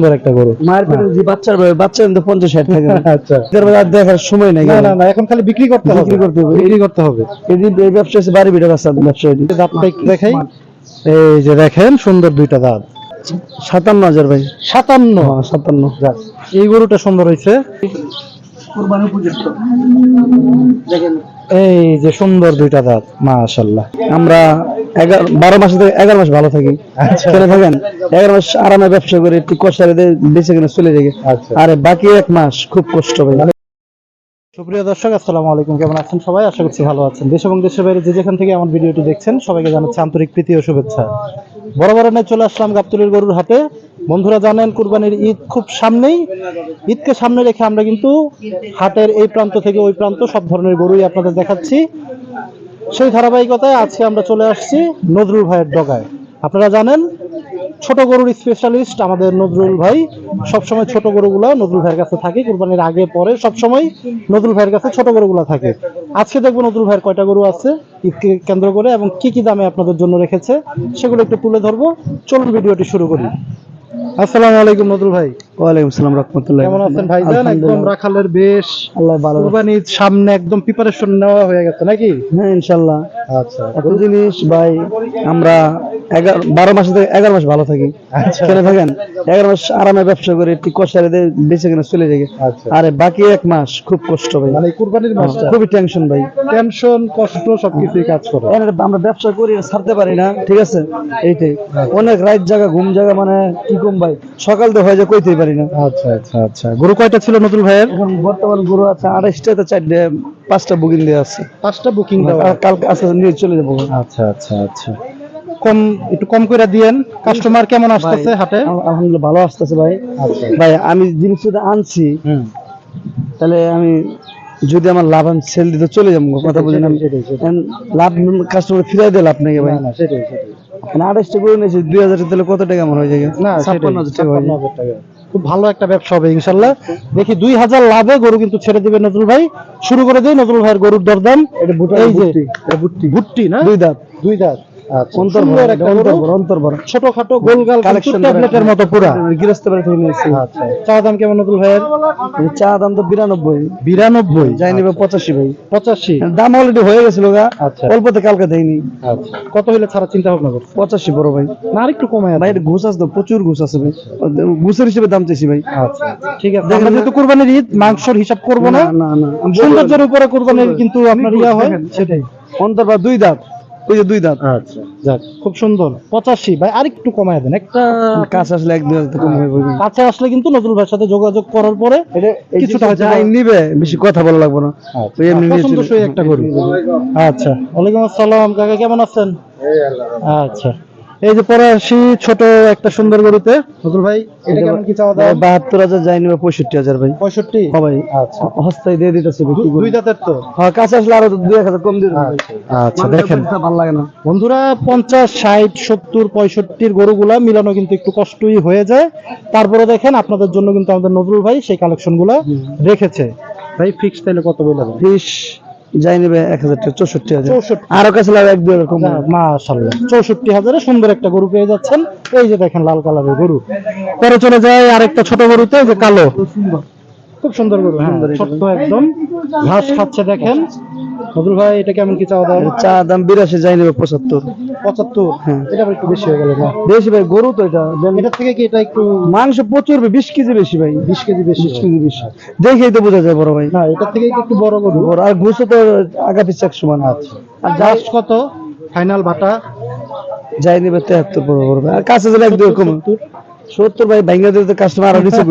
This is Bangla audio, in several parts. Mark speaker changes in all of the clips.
Speaker 1: সুন্দর একটা গরু।
Speaker 2: মায়ের পেটে যে বাচ্চার বয়স বাচ্চা কিন্তু পঞ্চাশ ষাট থাকে
Speaker 1: আচ্ছা।
Speaker 2: আর দেখার সময় নেই
Speaker 1: না না এখন খালি বিক্রি করতে হবে।
Speaker 2: বিক্রি করতে হবে।
Speaker 1: বিক্রি করতে হবে।
Speaker 2: এটি এই ব্যবসা হচ্ছে বাড়ি বিটা বাচ্চা ব্যবসা এটি
Speaker 1: দাঁতটা একটু দেখাই। এই যে দেখেন সুন্দর দুইটা দাঁত।
Speaker 2: সাতান্ন হাজার ভাই।
Speaker 1: সাতান্ন?
Speaker 2: হ্যাঁ, সাতান্ন।
Speaker 1: যাক, এই গরুটা সুন্দর হয়েছে।
Speaker 2: কোরবানি উপযুক্ত। দেখেন
Speaker 1: এই যে সুন্দর দুইটা দাঁত মাশাল্লাহ
Speaker 2: আমরা এগারো বারো মাসে থেকে এগারো মাস ভালো থাকি।
Speaker 1: আচ্ছা।
Speaker 2: চলে থাকেন এগারো মাস আরামে ব্যবসা করে একটু কষ্টারে বেঁচে কিনে চলে যাবে
Speaker 1: আচ্ছা।
Speaker 2: আরে বাকি এক মাস খুব কষ্ট ভাই।
Speaker 1: সুপ্রিয় দর্শক আসসালামু আলাইকুম। কেমন আছেন সবাই? আশা করছি ভালো আছেন। দেশ এবং দেশের বাইরে যে যেখান থেকে আমার ভিডিওটি দেখছেন সবাইকে জানাচ্ছি আন্তরিক প্রীতি ও শুভেচ্ছা। বড় বড় নিয়ে চলে আসলাম গাবতলির গরুর হাতে বন্ধুরা জানেন কুরবানির ঈদ খুব সামনেই। ঈদকে সামনে রেখে আমরা কিন্তু হাটের এই প্রান্ত থেকে ওই প্রান্ত সব ধরনের গরুই আপনাদের দেখাচ্ছি। সেই ধারাবাহিকতায় আজকে আমরা চলে আসছি নজরুল ভাইয়ের ডগায়। আপনারা জানেন, ছোট গরুর স্পেশালিস্ট আমাদের নজরুল ভাই। সবসময় ছোট গরুগুলো নজরুল ভাইয়ের কাছে থাকে, কুরবানির আগে, পরে সবসময় নজরুল ভাইয়ের কাছে ছোট গরুগুলো থাকে। আজকে দেখব নজরুল ভাইয়ের কয়টা গরু আছে কেন্দ্র করে এবং কি কি দামে আপনাদের জন্য রেখেছে, সেগুলো একটু তুলে ধরবো। চলুন ভিডিওটি শুরু করি। আসসালামু আলাইকুম নজরুল ভাই।
Speaker 2: ওয়ালাইকুম আসসালাম রহমতুল্লাহ
Speaker 1: কেমন আছেন ভাইজান? একদম রাখালের বেশ
Speaker 2: আল্লাহ ভালো রাখুক।
Speaker 1: কুরবানির সামনে একদম প্রিপারেশন নেওয়া হয়ে গেছে নাকি?
Speaker 2: হ্যাঁ ইনশাল্লাহ
Speaker 1: আচ্ছা
Speaker 2: জিনিস ভাই আমরা এগারো বারো মাসে থেকে এগারো মাস ভালো থাকি।
Speaker 1: আচ্ছা।
Speaker 2: থাকেন এগারো মাস আরামে ব্যবসা করে একটু বেঁচে কিনে চলে যাবে
Speaker 1: আচ্ছা।
Speaker 2: আরে বাকি এক মাস খুব কষ্ট ভাই।
Speaker 1: মানে কুরবানির মাসটা
Speaker 2: খুবই টেনশন ভাই।
Speaker 1: টেনশন কষ্ট সবকিছুই কাজ করে।
Speaker 2: আমরা ব্যবসা করি ছাড়তে পারি না ঠিক আছে? এইটাই। অনেক রাত জায়গা ঘুম জায়গা মানে কি ঘুম ভাই? সকাল তো হয়ে যায় কইতেই পারি না।
Speaker 1: আচ্ছা আচ্ছা আচ্ছা। গরু কয়টা ছিল নতুন ভাইয়ের?
Speaker 2: এখন বর্তমান গরু আছে আড়াইশটাতে চারটে পাঁচটা বুকিং দেওয়া আছে।
Speaker 1: পাঁচটা বুকিং দেওয়া
Speaker 2: কালকে নিয়ে চলে যাব।
Speaker 1: আচ্ছা আচ্ছা আচ্ছা। কম একটু কম করে দিয়েন। কাস্টমার কেমন আসতেছে হাটে?
Speaker 2: আলহামদুলিল্লাহ ভালো আসতেছে ভাই।
Speaker 1: আচ্ছা।
Speaker 2: ভাই আমি জিনিসটা আনছি তাহলে আমি যদি আমার লাভ আমি সেল দিতে চলে যাব কথা বুঝেন আমি।
Speaker 1: সেটাই, সেটাই।
Speaker 2: এখন লাভ কাস্টমার ফিরাই দিলে আপনাকে ভাই।
Speaker 1: না না সেটাই সেটাই।
Speaker 2: আড়াইশটা করে নিয়েছি দুই হাজার তাহলে কত টাকা আমার হয়ে যায়
Speaker 1: না
Speaker 2: ছাপ্পান্ন হাজার টাকা। যায়
Speaker 1: 56,000 টাকা। খুব ভালো একটা ব্যবসা হবে ইনশাল্লাহ দেখি দুই হাজার লাভে গরু কিন্তু ছেড়ে দিবে নজরুল ভাই। শুরু করে দিই নজরুল ভাইয়ের গরুর দরদাম।
Speaker 2: ভুট্টি
Speaker 1: না?
Speaker 2: দুই দাঁত।
Speaker 1: দুই দাঁত। আচ্ছা
Speaker 2: অন্তর
Speaker 1: সুন্দর
Speaker 2: ভরা
Speaker 1: একটা
Speaker 2: অন্তর
Speaker 1: গরু
Speaker 2: ভরা অন্তর ভরা
Speaker 1: ছোটখাটো গোলগাল ট্যাবলেটের মতো পুরা।
Speaker 2: গৃহস্থ বাড়ি থেকে নিয়েছি।
Speaker 1: আচ্ছা। চা দাম কেমন নজরুল ভাইয়ের?
Speaker 2: চা দাম তো বিরানব্বই।
Speaker 1: বিরানব্বই?
Speaker 2: যাই নিবে পঁচাশি ভাই।
Speaker 1: পঁচাশি?
Speaker 2: দাম অলরেডি হয়ে গেছিল গা।
Speaker 1: আচ্ছা।
Speaker 2: অল্পতে কালকে দেয়নি।
Speaker 1: আচ্ছা। কত হইলে ছাড়া চিন্তা ভাবনা করছ
Speaker 2: পঁচাশি বড় ভাই।
Speaker 1: না আরেকটু কমায়
Speaker 2: ভাই ঘুষ আছে প্রচুর ঘুষ আছে ভাই। ঘুষের হিসেবে দাম চাইছি ভাই।
Speaker 1: আচ্ছা ঠিক আছে। আমরা যেহেতু কুরবানির ঈদ মাংসর হিসাব করব না। সৌন্দর্যের উপরে কুরবানির কিন্তু আপনার ইয়া হয়। সেটাই।
Speaker 2: অন্তর দুই দাঁত। ওই যে দুই দাঁত।
Speaker 1: আচ্ছা যাক খুব সুন্দর। পঁচাশি ভাই আরেকটু কমায় দেন। একটা
Speaker 2: কাছে আসলে এক দুই।
Speaker 1: কাছে আসলে কিন্তু নজরুল ভাইয়ের সাথে যোগাযোগ করার পরে কিছুটা
Speaker 2: যাই নিবে বেশি কথা বলা লাগবে না। তো এমনি
Speaker 1: পছন্দসই একটা গরু। আচ্ছা ওয়ালাইকুম আসসালাম কাকা কেমন আছেন? আচ্ছা। এই যে পরে আসি ছোট একটা সুন্দর গরুতে। নজরুল ভাই এটা কেমন কি চাওয়া দাম?
Speaker 2: বাহাত্তর হাজার যাই নিবে পঁয়ষট্টি হাজার ভাই।
Speaker 1: পঁয়ষট্টি?
Speaker 2: হ্যাঁ ভাই।
Speaker 1: আচ্ছা।
Speaker 2: হস্তায় দিয়ে দিতেছে
Speaker 1: দুই দাঁতের তো?
Speaker 2: হ্যাঁ কাছে আসলে আরও দুই এক হাজার কম দিয়ে ভাই।
Speaker 1: আচ্ছা দেখেন।
Speaker 2: ভালো লাগে না।
Speaker 1: বন্ধুরা পঞ্চাশ ষাট সত্তর পঁয়ষট্টির গরুগুলা মিলানো কিন্তু একটু কষ্টই হয়ে যায়। তারপরে দেখেন আপনাদের জন্য কিন্তু আমাদের নজরুল ভাই সেই কালেকশনগুলা রেখেছে। ভাই ফিক্স তাইলে কত বলে দেবেন
Speaker 2: ফিস যাই নেবে এক হাজার টাকা চৌষট্টি হাজার। আরও কাছে লাগে এক দুই হাজার কম। হবে।
Speaker 1: মাশাল্লাহ চৌষট্টি হাজারে সুন্দর একটা গরু পেয়ে যাচ্ছেন। এই যে দেখেন লাল কালারের গরু। পরে চলে যায় আরেকটা ছোট গরুতে যে কালো। খুব সুন্দর গরু হ্যাঁ। ছোট্ট একদম। ঘাস খাচ্ছে দেখেন। নজরুল ভাই এটা কেমন কি চাওয়া দাম?
Speaker 2: চা দাম বিরাশি যাই নেবে পঁচাত্তর।
Speaker 1: পঁচাত্তর?
Speaker 2: হ্যাঁ।
Speaker 1: এটা একটু বেশি হয়ে গেল
Speaker 2: বেশি ভাই গরু তো এটা।
Speaker 1: এটার থেকে কি এটা একটু
Speaker 2: মাংস প্রচুর বিশ কেজি বেশি ভাই।
Speaker 1: বিশ কেজি বেশি
Speaker 2: বিশ কেজি বেশি। দেখেই তো বোঝা যায় বড় ভাই।
Speaker 1: না এটার থেকে একটু বড় গরু?
Speaker 2: বড় আর ঘুষও তো আগা পিছ এক সমান
Speaker 1: আচ্ছা। আর জাস্ট কত? ফাইনাল বাটা?
Speaker 2: যাই নেবে তেহাত্তর বড় বড় আর কাছে গেলে এক দুই কম সত্তর ভাই ভাঙ্গা দিতে কাস্টমার আরও নিচে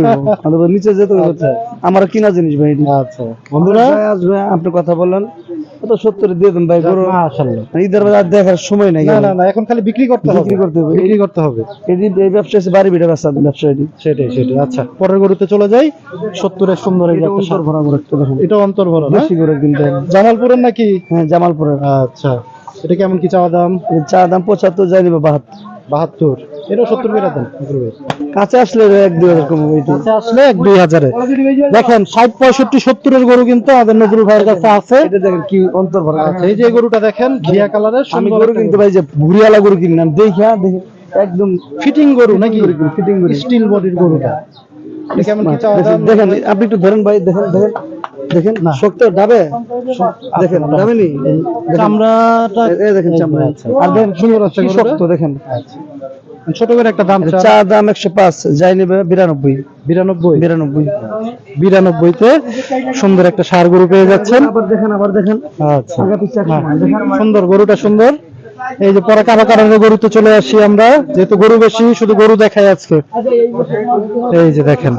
Speaker 2: আমাদের নিচে যেতে হচ্ছে আমার কিনা জিনিস ভাই
Speaker 1: আচ্ছা। বন্ধুরা
Speaker 2: আসবে আপনি কথা বললেন তো সত্তর দিয়ে দেন ভাই গরু।
Speaker 1: মাশাআল্লাহ।
Speaker 2: ঈদের বাজার দেখার সময় নাই
Speaker 1: না না এখন খালি বিক্রি করতে হবে।
Speaker 2: বিক্রি করতে হবে।
Speaker 1: বিক্রি করতে হবে।
Speaker 2: এটি এই ব্যবসা হচ্ছে বাড়ি বিটা ব্যবসা
Speaker 1: সেটাই সেটাই। আচ্ছা পরের গরুতে চলে যাই। সত্তরের সুন্দর এই
Speaker 2: এটা
Speaker 1: একটা
Speaker 2: ভরা
Speaker 1: এটা অন্তর ভরা
Speaker 2: বেশি কিনতে
Speaker 1: জামালপুরের নাকি?
Speaker 2: হ্যাঁ জামালপুরের।
Speaker 1: আচ্ছা। এটা কেমন কি চাওয়া দাম?
Speaker 2: চা দাম পঁচাত্তর যাই নিবে বাহাত্তর।
Speaker 1: বাহাত্তর। সত্তর করে দেন
Speaker 2: কাছে আসলে এক দুই হাজার কম হবে
Speaker 1: কাছে আসলে এক দুই হাজারে। দেখেন ষাট পঁয়ষট্টি সত্তরের গরু কিন্তু আমাদের নজরুল ভাইয়ের কাছে আছে।
Speaker 2: এটা দেখেন কি অন্তর ভরা
Speaker 1: আচ্ছা এই যে গরুটা দেখেন ঘিয়া কালারের
Speaker 2: আমি গরু কিনতে পাই যে ভুরিয়ালা গরু কিনলাম দেখি হ্যাঁ দেখি। একদম
Speaker 1: ফিটিং গরু নাকি?
Speaker 2: ফিটিং করে
Speaker 1: স্টিল বডির গরুটা। কেমন কি
Speaker 2: দেখেন আপনি একটু ধরেন ভাই দেখেন দেখেন। দেখেন
Speaker 1: না।
Speaker 2: শক্ত ডাবে? দেখেন ডাবে নি
Speaker 1: চামড়াটা
Speaker 2: এই- দেখেন চামড়া।
Speaker 1: আচ্ছা।
Speaker 2: আর দেখেন
Speaker 1: সুন্দর আছে
Speaker 2: শক্ত দেখেন।
Speaker 1: আচ্ছা। ছোট করে একটা দাম
Speaker 2: চা দাম একশো পাঁচ যাই নেবে বিরানব্বই।
Speaker 1: বিরানব্বই?
Speaker 2: বিরানব্বই।
Speaker 1: বিরানব্বইতে সুন্দর একটা সার গরু পেয়ে যাচ্ছেন।
Speaker 2: আবার দেখেন আবার দেখেন।
Speaker 1: আচ্ছা। সুন্দর গরুটা সুন্দর। এই যে পরে কারও কারণে গরুতে চলে আসি আমরা যেহেতু গরু বেশি শুধু গরু দেখাই আজকে। এই যে দেখেন।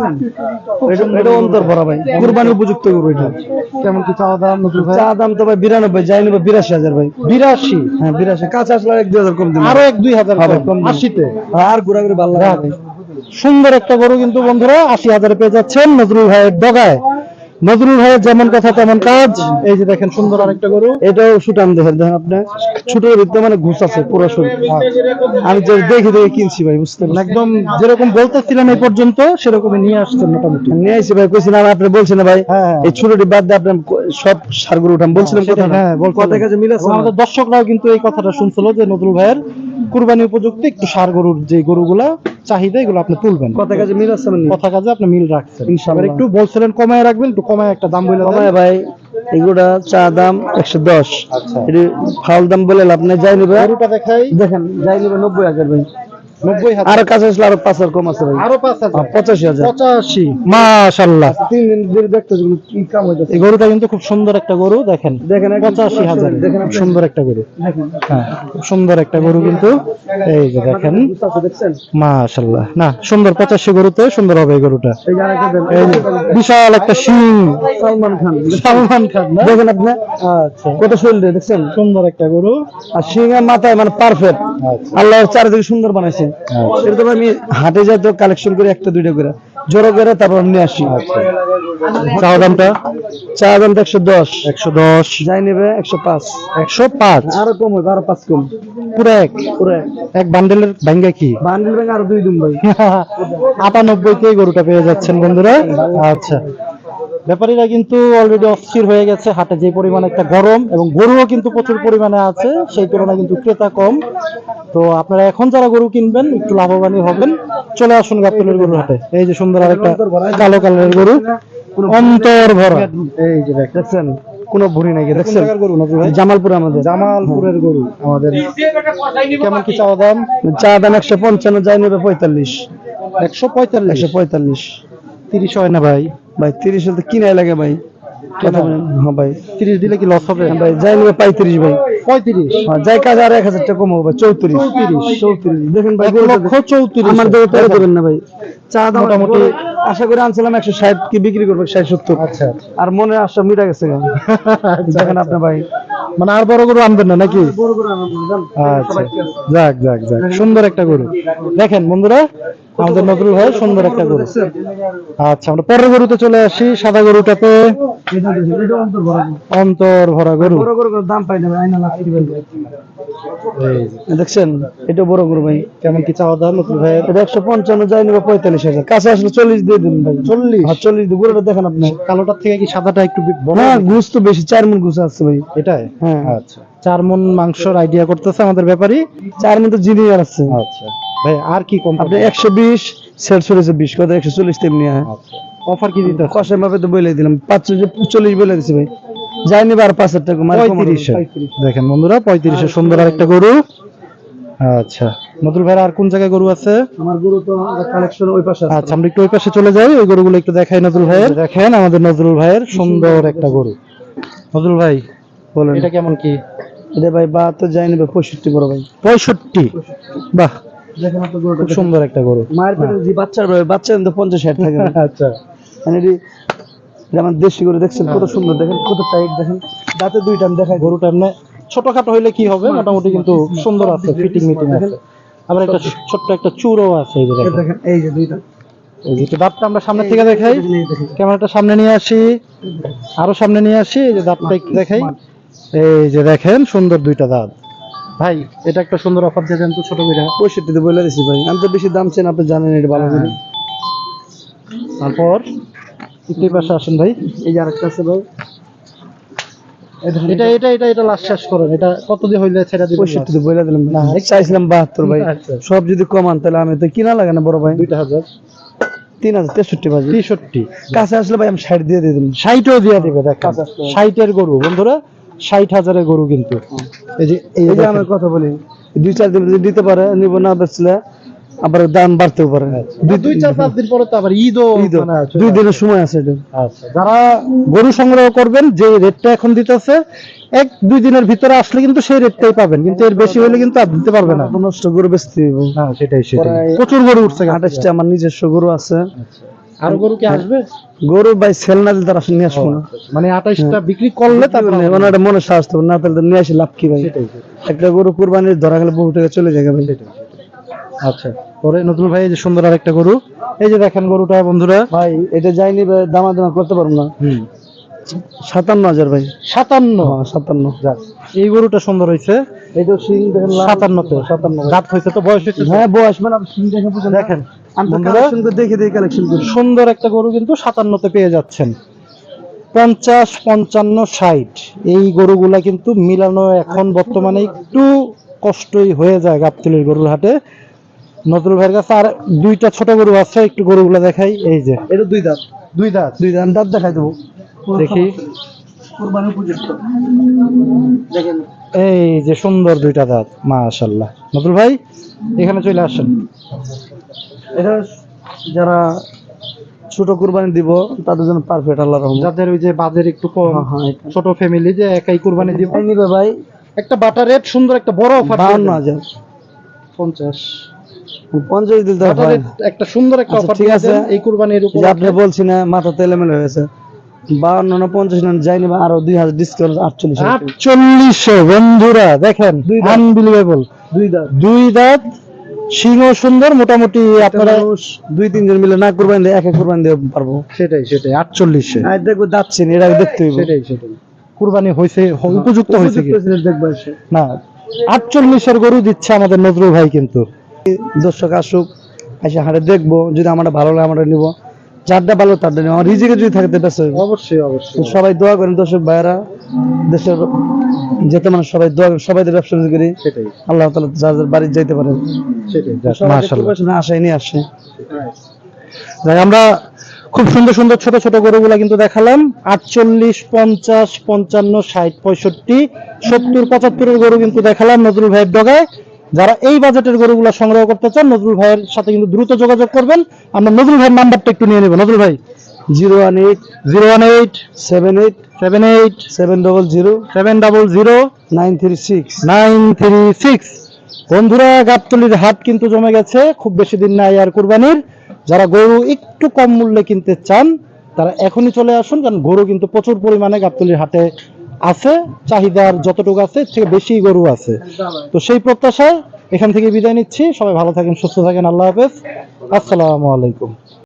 Speaker 2: এটা এটা অন্তর ভরা ভাই কুরবানি উপযুক্ত গরু এটা।
Speaker 1: কেমন কি চাওয়া দাম নতুন ভাই?
Speaker 2: চা দাম তো ভাই বিরানব্বই যাই নেবে বিরাশি হাজার ভাই।
Speaker 1: বিরাশি?
Speaker 2: হ্যাঁ বিরাশি। কাঁচা আসলে এক দুই হাজার কম দিন
Speaker 1: আরও এক দুই হাজার কম,
Speaker 2: কম
Speaker 1: আশিতে।
Speaker 2: আর ঘোরাঘুরি ভালো লাগে
Speaker 1: সুন্দর একটা গরু কিন্তু বন্ধুরা আশি হাজারে পেয়ে যাচ্ছেন নজরুল ভাইয়ের ডগায়। নজরুল ভাইয়ের যেমন কথা তেমন কাজ। এই যে দেখেন সুন্দর আরেকটা গরু।
Speaker 2: এটাও দেখেন দেখেন আপনি। ছোটের ভিতরে মানে ঘুষ আছে পুরো শরীর। আমি যে দেখে দেখে কিনছি ভাই বুঝতে
Speaker 1: একদম যেরকম বলতেছিলেন এই পর্যন্ত সেরকমই নিয়ে আসছেন মোটামুটি।
Speaker 2: নিয়ে আইছি ভাই কইছি না আপনি বলছেন ভাই
Speaker 1: হ্যাঁ, হ্যাঁ।
Speaker 2: এই ছোটটি বাদ দিয়ে আপনি সব সারগুলো উঠান বলছিলাম কথা
Speaker 1: হ্যাঁ, বলছিলেন।
Speaker 2: কথা কাছে মিল আছে
Speaker 1: আমাদের দর্শকরাও কিন্তু এই কথাটা শুনছিল যে নজরুল ভাইয়ের কুরবানি উপযুক্ত একটু সার গরুর যে গরুগুলা চাহিদা এগুলো আপনি তুলবেন।
Speaker 2: কথা কাজে মিল আছে মানে?
Speaker 1: কথা কাজে আপনি মিল রাখছেন
Speaker 2: ইনশাআল্লাহ।
Speaker 1: একটু বলছিলেন কমায় রাখবেন একটু কমায় একটা দাম বলে
Speaker 2: কমায় ভাই এগুলা চা দাম একশো দশ।
Speaker 1: আচ্ছা।
Speaker 2: ফাউল দাম বলে লাভ নাই যাই নেবে।
Speaker 1: দেখাই।
Speaker 2: দেখেন যাই নেবে নব্বই হাজার ভাই। আরও কাছে আসলে আরও পাঁচ হাজার কম আছে ভাই।
Speaker 1: আরও পাঁচ হাজার।
Speaker 2: হ্যাঁ, পঁচাশি হাজার।
Speaker 1: পঁচাশি। মাশাল্লাহ
Speaker 2: তিন দিন ধরে দেখতেছি কি কাম হইতেছে।
Speaker 1: এই গরুটা কিন্তু খুব সুন্দর একটা গরু দেখেন।
Speaker 2: দেখেন
Speaker 1: পঁচাশি হাজার।
Speaker 2: দেখেন
Speaker 1: খুব সুন্দর একটা গরু। হ্যাঁ খুব সুন্দর একটা গরু কিন্তু। এই যে দেখেন।
Speaker 2: বুঝতে আছে, দেখছেন?
Speaker 1: মাশাল্লাহ না সুন্দর পঁচাশি গরুতে সুন্দর হবে এই গরুটা। বিশাল একটা শিং।
Speaker 2: সালমান খান।
Speaker 1: সালমান খান
Speaker 2: দেখেন আপনি?
Speaker 1: আচ্ছা।
Speaker 2: কত শরীর দেখছেন?
Speaker 1: সুন্দর একটা গরু।
Speaker 2: আর সিংহের মাথায় মানে পারফেক্ট
Speaker 1: আচ্ছা।
Speaker 2: আল্লাহর চারিদিকে সুন্দর বানাইছে।
Speaker 1: আচ্ছা।
Speaker 2: আমি হাটে যাই তো কালেকশন করি একটা দুইটা করে। জড়ো করে তারপর নিয়ে আসি।
Speaker 1: চাওয়া দামটা?
Speaker 2: চা দাম একশো দশ।
Speaker 1: একশো দশ।
Speaker 2: যাই নেবে একশো পাঁচ।
Speaker 1: একশো পাঁচ?
Speaker 2: আরও কম হবে আরও পাঁচ কম।
Speaker 1: পুরো এক?
Speaker 2: পুরো
Speaker 1: এক। বান্ডেলের ভাঙ্গা কি?
Speaker 2: বান্ডিল ব্যাংক আরও দুই দিন ভাই।
Speaker 1: আটানব্বইতে গরুটা পেয়ে যাচ্ছেন বন্ধুরা। আচ্ছা। ব্যাপারীরা কিন্তু অলরেডি অস্থির হয়ে গেছে হাটে যে পরিমাণে একটা গরম এবং গরুও কিন্তু প্রচুর পরিমাণে আছে সেই তুলনায় কিন্তু ক্রেতা কম। তো আপনারা এখন যারা গরু কিনবেন একটু লাভবানই হবেন। চলে আসুন গাবতলের গরুর হাটে। এই যে সুন্দর আরেকটা কালো কালারের গরু অন্তর ভরা। এই যে
Speaker 2: দেখছেন? কোনো ভুড়ি নাই
Speaker 1: দেখছেন?
Speaker 2: জামালপুর আমাদের।
Speaker 1: জামালপুরের গরু আমাদের। কেমন কি চাওয়া দাম?
Speaker 2: চা দাম একশো পঞ্চান্ন যাই নেবে পঁয়তাল্লিশ।
Speaker 1: একশো পঁয়তাল্লিশ।
Speaker 2: একশো পঁয়তাল্লিশ।
Speaker 1: তিরিশ হয় না ভাই।
Speaker 2: ভাই তিরিশ তো কিনাই লাগে ভাই? হ্যাঁ ভাই।
Speaker 1: তিরিশ দিলে কি লস হবে?
Speaker 2: ভাই যাই নেবে পঁয়ত্রিশ ভাই।
Speaker 1: পঁয়ত্রিশ?
Speaker 2: হ্যাঁ, যাই কাজ আর এক হাজার টাকা কম হবে চৌত্রিশ। চৌত্রিশ। দেখেন ভাই
Speaker 1: লক্ষ চৌত্রিশ।
Speaker 2: আমার দেবে তোরা দেবেন না ভাই। চা দাম
Speaker 1: মোটামুটি-
Speaker 2: মোটামুটি আশা করে আনছিলাম একশো ষাট কি বিক্রি করবে ষাট সত্তর।
Speaker 1: আচ্ছা
Speaker 2: আর মনে আশা মিটা গেছে দেখেন আপনি ভাই।
Speaker 1: মানে আর বড় গরু আনবেন না নাকি? আচ্ছা। যাক যাক যাক। সুন্দর একটা গরু। দেখেন বন্ধুরা আমাদের নজরুল ভাই সুন্দর একটা গরু। আচ্ছা আমরা পরের গরুতে চলে আসি সাদা গরুটাতে অন্তর ভরা গরু।
Speaker 2: দাম পাই না ভাই, ভাই। দেখছেন এটা বড় গরু ভাই
Speaker 1: কেমন কি চাওয়া দাম নজরুল ভাইয়ের?
Speaker 2: এটা একশো পঞ্চান্ন যাই নেবে পঁয়তাল্লিশ হাজার। কাছে আসলে চল্লিশ দিয়ে দিন ভাই।
Speaker 1: চল্লিশ?
Speaker 2: হ্যাঁ, চল্লিশ দিয়ে গরুটা দেখেন আপনি।
Speaker 1: কালোটার থেকে কি সাদাটা একটু
Speaker 2: হ্যাঁ ঘুষ তো বেশি চার মন ঘুষ আছে ভাই।
Speaker 1: এটাই?
Speaker 2: হ্যাঁ।
Speaker 1: আচ্ছা। চার মন মাংসর আইডিয়া করতেছে আমাদের ব্যাপারী
Speaker 2: চার মন তো জিনিয়ার আছে।
Speaker 1: আচ্ছা। ভাই আর কি কম
Speaker 2: আপনি একশো বিশ সেল চলেছে বিশ কথা একশো চল্লিশ তেমনি
Speaker 1: অফার কি দিতে
Speaker 2: কষাই মাপে তো বলে দিলাম। পাঁচ চল্লিশ বলে দিছি ভাই। যাই নিবে আর পাঁচ হাজার টাকা কমানো যাবে।
Speaker 1: পঁয়ত্রিশে দেখেন বন্ধুরা পঁয়ত্রিশে সুন্দর আরেকটা গরু। আচ্ছা। নতুল ভাইয়ের আর কোন জায়গায় গরু আছে?
Speaker 2: আমার গরু তো কালেকশন ওই পাশে আছে।
Speaker 1: আচ্ছা আমরা একটু ওই পাশে চলে যাই। ওই গরুগুলো একটু দেখাই নজরুল ভাইয়ের। দেখেন আমাদের নজরুল ভাইয়ের সুন্দর একটা গরু। নজরুল ভাই
Speaker 2: বলেন।
Speaker 1: এটা কেমন কি?
Speaker 2: এটা ভাই বা তো যাই নিবে পঁয়ষট্টি বড় ভাই।
Speaker 1: পঁয়ষট্টি। বাহ।
Speaker 2: দেখেন আপনার গরুটা
Speaker 1: খুব সুন্দর একটা গরু।
Speaker 2: মায়ের পেটে যে বাচ্চার বাচ্চা তো পঞ্চাশ ষাট থাকে
Speaker 1: আচ্ছা।
Speaker 2: মানে এটি এটা দেশি গরু দেখছেন কত সুন্দর দেখেন কত টাইট দেখেন। দাঁতে দুইটা দেখাই
Speaker 1: গরুটা এমনি ছোটখাটো হইলে কি হবে? মোটামুটি কিন্তু সুন্দর আছে ফিটিং মিটিং আছে। আবার একটা ছোট্ট একটা চুরো আছে এই যে দেখেন।
Speaker 2: এই যে দুইটা।
Speaker 1: এই যে দাঁতটা আমরা সামনে থেকে দেখাই। ক্যামেরাটা সামনে নিয়ে আসি। আরও সামনে নিয়ে আসি এই যে দাঁতটা একটু দেখাই। এই যে দেখেন সুন্দর দুইটা দাঁত। ভাই এটা একটা সুন্দর অফার দিয়ে দেন তো ছোট করে
Speaker 2: পঁয়ষট্টিতে বলে দিছি ভাই। আমি তো বেশি দাম চেন আপনি জানেন এটা ভালো করে।
Speaker 1: তারপর একটু পাশে আসেন ভাই।
Speaker 2: এই যে আরেকটা আছে ভাই।
Speaker 1: এটা এটা এটা এটা লাস্ট শেষ করেন। এটা কত দিয়ে হইলে দিবেন?
Speaker 2: তো বলে দিলাম
Speaker 1: না,
Speaker 2: চাইছিলাম বাহাত্তর ভাই।
Speaker 1: আচ্ছা।
Speaker 2: সব যদি কমান তাহলে আমি তো কিনা লাগে না বড় ভাই।
Speaker 1: দুইটা হাজার।
Speaker 2: তিন হাজার তেষট্টি বাজে
Speaker 1: তেষট্টি।
Speaker 2: কাছে আসলে ভাই আমি ষাট দিয়ে দিয়ে দিলাম
Speaker 1: ষাটও দিয়ে দিবে দেখ
Speaker 2: কাছে আসতে হবে।
Speaker 1: ষাটের গরু। বন্ধুরা ষাট হাজারের গরু কিন্তু। এই যে এই
Speaker 2: এই যে
Speaker 1: দেখেন।
Speaker 2: আমি কথা বলি দুই চার দিন দিতে পারে নিব না বেচলে আবার দাম বাড়তেও পারে।
Speaker 1: দুই দুই চার পাঁচ দিন পরে তো আবার ঈদও
Speaker 2: ঈদও।
Speaker 1: মানে
Speaker 2: দুই দিনের সময় আছে এটা।
Speaker 1: আচ্ছা যারা গরু সংগ্রহ করবেন যে রেটটা এখন দিতেছে এক দুই দিনের ভিতরে আসলে কিন্তু সেই রেটটাই পাবেন। কিন্তু এর বেশি হলে কিন্তু আর দিতে পারবে না।
Speaker 2: নষ্ট গরু বেচতে
Speaker 1: হ্যাঁ সেটাই সেটাই। প্রচুর গরু উঠছে।
Speaker 2: আঠাশটা আমার নিজস্ব গরু আছে।
Speaker 1: আরও গরু কি আসবে?
Speaker 2: গরু ভাই সেল না দিলে তারা নিয়ে আসব না।
Speaker 1: মানে আঠাশটা বিক্রি করলে তারপর
Speaker 2: মানে একটা মনে সাহস থাকবে না তাহলে নিয়ে আসি লাভ কি ভাই? একটা গরু কুরবানির ধরা গেলে বহু টাকা চলে যাবে ভাই।
Speaker 1: আচ্ছা পরে নতুন ভাই এই যে সুন্দর আরেকটা গরু। এই যে দেখেন গরুটা বন্ধুরা।
Speaker 2: ভাই এটা যাইনি দামা দামা করতে পারব না। সাতান্ন হাজার ভাই।
Speaker 1: সাতান্ন?
Speaker 2: হ্যাঁ, সাতান্ন।
Speaker 1: এই গরুটা সুন্দর হয়েছে।
Speaker 2: এই তো সিং দেখেন।
Speaker 1: সাতান্নতে। সাতান্ন। দাঁত হয়েছে তো বয়স হয়েছে
Speaker 2: হ্যাঁ বয়স মানে সিং দেখে
Speaker 1: দেখেন। সুন্দর একটা গরু কিন্তু সাতান্নতে পেয়ে যাচ্ছেন। পঞ্চাশ পঞ্চান্ন ষাট। এই গরুগুলা কিন্তু মিলানো এখন বর্তমানে একটু কষ্টই হয়ে যায় গাবতলির গরুর হাটে। নতুন ভাইয়ের কাছে আর দুইটা ছোট গরু আছে একটু গরুগুলা দেখাই। এই যে।
Speaker 2: এটা দুই দাঁত।
Speaker 1: দুই দাঁত।
Speaker 2: দুই দাঁত। দাঁত দেখাই দেবো।
Speaker 1: দেখি। এই যে সুন্দর দুইটা দাঁত মাশাল্লাহ নতুন ভাই এখানে চলে আসেন।
Speaker 2: এটা যারা ছোট কুরবানি দিব তাদের জন্য পারফেক্ট আল্লাহ রহমান
Speaker 1: যাদের ওই যে বাজের একটু কম
Speaker 2: হ্যাঁ, হ্যাঁ।
Speaker 1: ছোট ফ্যামিলি যে একাই কুরবানি দিব।
Speaker 2: নিবে ভাই।
Speaker 1: একটা বাটা রেট সুন্দর একটা বড় অফার
Speaker 2: বাউন্ন হাজার।
Speaker 1: পঞ্চাশ।
Speaker 2: পঞ্চাশ দিতে
Speaker 1: বাটা একটা সুন্দর একটা
Speaker 2: আচ্ছা,
Speaker 1: অফার
Speaker 2: ঠিক
Speaker 1: ঠিক
Speaker 2: আছে।
Speaker 1: এই কুরবানির উপর
Speaker 2: আপনি বলছি না মাথা তেলেমেলে হয়েছে। বাউন্ন না পঞ্চাশ না যাই নিবে আরও দুই হাজার ডিসকাউন্ট আটচল্লিশ।
Speaker 1: আটচল্লিশশো বন্ধুরা দেখেন। আনবিলিভেবল
Speaker 2: দুই দাঁত।
Speaker 1: দুই দাঁত সিংহ সুন্দর মোটামুটি আপনারা
Speaker 2: দুই তিনজন মিলে না কুরবানি দিয়ে একা কুরবানি দিয়ে পারব।
Speaker 1: সেটাই সেটাই। আটচল্লিশে।
Speaker 2: আর দেখব যাচ্ছেন এর আগে দেখতে হইব।
Speaker 1: সেটাই সেটাই। কুরবানি হয়েছে উপযুক্ত হয়েছে কি?
Speaker 2: উপযুক্ত এসে।
Speaker 1: না আটচল্লিশের গরু দিচ্ছে আমাদের নজরুল ভাই কিন্তু।
Speaker 2: দর্শক আসুক এসে হাটে দেখব যদি আমার ভালো লাগে আমরা নিবো। যারটা ভালো তারটা নিবো। আমার রিজিকে যদি থাকতে ব্যস্ত
Speaker 1: অবশ্যই অবশ্যই।
Speaker 2: সবাই দোয়া করেন দর্শক ভাইয়েরা দেশের যেতে মানে সবাই দোয়া সবাই তো ব্যবসা করি।
Speaker 1: সেটাই।
Speaker 2: আল্লাহ তালা যার যার বাড়ি যাইতে পারেন
Speaker 1: সেটাই।
Speaker 2: সবাই
Speaker 1: মাশাআল্লাহ।
Speaker 2: না আশাই নিয়ে আসে।
Speaker 1: যাই আমরা খুব সুন্দর সুন্দর ছোট ছোট গরুগুলা কিন্তু দেখালাম। আটচল্লিশ পঞ্চাশ পঞ্চান্ন ষাট পঁয়ষট্টি সত্তর পঁচাত্তরের গরু কিন্তু দেখালাম নজরুল ভাইয়ের ডগায়। যারা এই বাজেটের গরুগুলা সংগ্রহ করতে চান নজরুল ভাইয়ের সাথে কিন্তু দ্রুত যোগাযোগ করবেন। আমরা নজরুল ভাইয়ের নাম্বারটা একটু নিয়ে নেব। নজরুল ভাই।
Speaker 2: Zero one eight
Speaker 1: zero one eight
Speaker 2: seven eight
Speaker 1: seven eight
Speaker 2: seven double zero
Speaker 1: seven double zero
Speaker 2: nine three six
Speaker 1: nine three six বন্ধুরা গাবতলির হাট কিন্তু জমে গেছে খুব বেশি দিন নাই আর কুরবানির। যারা গরু একটু কম মূল্যে কিনতে চান তারা এখনই চলে আসুন কারণ গরু কিন্তু প্রচুর পরিমাণে গাবতলির হাটে আছে চাহিদার যতটুকু আছে থেকে বেশি গরু আছে। তো সেই প্রত্যাশায় এখান থেকে বিদায় নিচ্ছি। সবাই ভালো থাকেন সুস্থ থাকেন আল্লাহ হাফেজ। আসসালামু আলাইকুম।